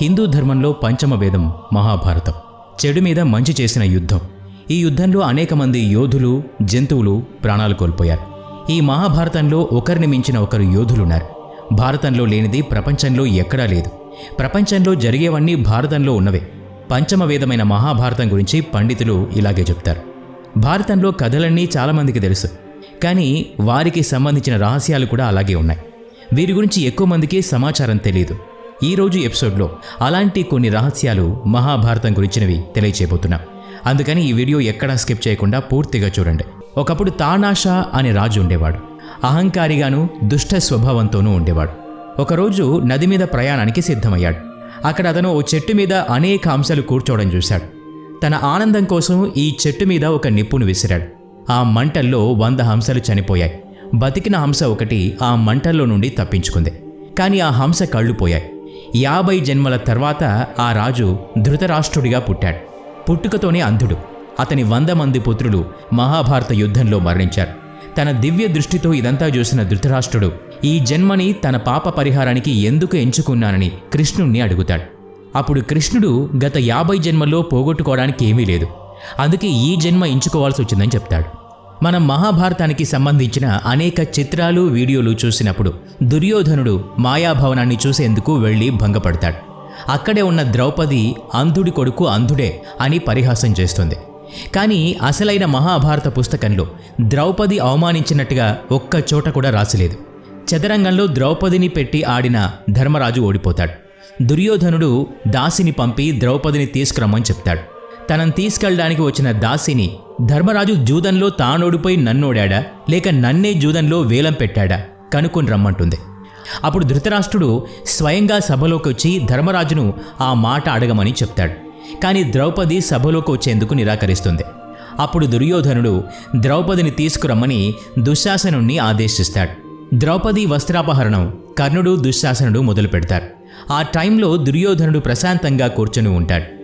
హిందూ ధర్మంలో పంచమ వేదం మహాభారతం. చెడు మీద మంచి చేసిన యుద్ధం. ఈ యుద్ధంలో అనేక మంది యోధులు జంతువులు ప్రాణాలు కోల్పోయారు. ఈ మహాభారతంలో ఒకరిని మించిన ఒకరు యోధులున్నారు. భారతంలో లేనిది ప్రపంచంలో ఎక్కడా లేదు. ప్రపంచంలో జరిగేవన్నీ భారతంలో ఉన్నవే. పంచమ వేదమైన మహాభారతం గురించి పండితులు ఇలాగే చెప్తారు. భారతంలో కథలన్నీ చాలామందికి తెలుసు. కానీ వారికి సంబంధించిన రహస్యాలు కూడా అలాగే ఉన్నాయి. వీరి గురించి ఎక్కువ మందికి సమాచారం తెలియదు ఈరోజు ఎపిసోడ్లో అలాంటి కొన్ని రహస్యాలు మహాభారతం గురించినవి తెలియచేయబోతున్నాం. అందుకని ఈ వీడియో ఎక్కడా స్కిప్ చేయకుండా పూర్తిగా చూడండి. ఒకప్పుడు తానాషా అనే రాజు ఉండేవాడు. అహంకారిగాను దుష్ట స్వభావంతోనూ ఉండేవాడు. ఒకరోజు నది మీద ప్రయాణానికి సిద్ధమయ్యాడు. అక్కడ అతను ఓ చెట్టు మీద అనేక అంశాలు కూర్చోవడం చూశాడు. తన ఆనందం కోసం ఈ చెట్టు మీద ఒక నిప్పును విసిరాడు. ఆ మంటల్లో వంద హంసలు చనిపోయాయి. బతికిన హంస ఒకటి ఆ మంటల్లో నుండి తప్పించుకుంది. కానీ ఆ హంస కళ్ళు పోయాయి యాభై జన్మల తర్వాత ఆ రాజు ధృతరాష్ట్రుడిగా పుట్టాడు. పుట్టుకతోనే అంధుడు. అతని వంద మంది పుత్రులు మహాభారత యుద్ధంలో మరణించారు. తన దివ్య దృష్టితో ఇదంతా చూసిన ధృతరాష్ట్రుడు ఈ జన్మని తన పాప పరిహారానికి ఎందుకు ఎంచుకున్నానని కృష్ణుణ్ణి అడుగుతాడు. అప్పుడు కృష్ణుడు గత యాభై జన్మల్లో పోగొట్టుకోవడానికి ఏమీ లేదు. అందుకే ఈ జన్మ ఎంచుకోవాల్సి వచ్చిందని చెప్తాడు. మనం మహాభారతానికి సంబంధించిన అనేక చిత్రాలు వీడియోలు చూసినప్పుడు దుర్యోధనుడు మాయాభవనాన్ని చూసేందుకు వెళ్ళి భంగపడతాడు. అక్కడే ఉన్న ద్రౌపది అంధుడి కొడుకు అంధుడే అని పరిహాసం చేస్తుంది. కానీ అసలైన మహాభారత పుస్తకంలో ద్రౌపది అవమానించినట్టుగా ఒక్క చోట కూడా రాసిలేదు. చదరంగంలో ద్రౌపదిని పెట్టి ఆడిన ధర్మరాజు ఓడిపోతాడు. దుర్యోధనుడు దాసిని పంపి ద్రౌపదిని తీసుకురమ్మని చెప్తాడు. తనను తీసుకెళ్ళడానికి వచ్చిన దాసిని ధర్మరాజు జూదంలో తానోడిపోయి నన్నోడాడా? లేక నన్నే జూదంలో వేలం పెట్టాడా? కనుక్కొని రమ్మంటుంది. అప్పుడు ధృతరాష్ట్రుడు స్వయంగా సభలోకి వచ్చి ధర్మరాజును ఆ మాట అడగమని చెప్తాడు. కానీ ద్రౌపది సభలోకి వచ్చేందుకు నిరాకరిస్తుంది. అప్పుడు దుర్యోధనుడు ద్రౌపదిని తీసుకురమ్మని దుశ్శాసనుణ్ణి ఆదేశిస్తాడు. ద్రౌపది వస్త్రాపహరణం కర్ణుడు దుశ్శాసనుడు మొదలు పెడతారు ఆ టైంలో దుర్యోధనుడు ప్రశాంతంగా కూర్చొని ఉంటాడు.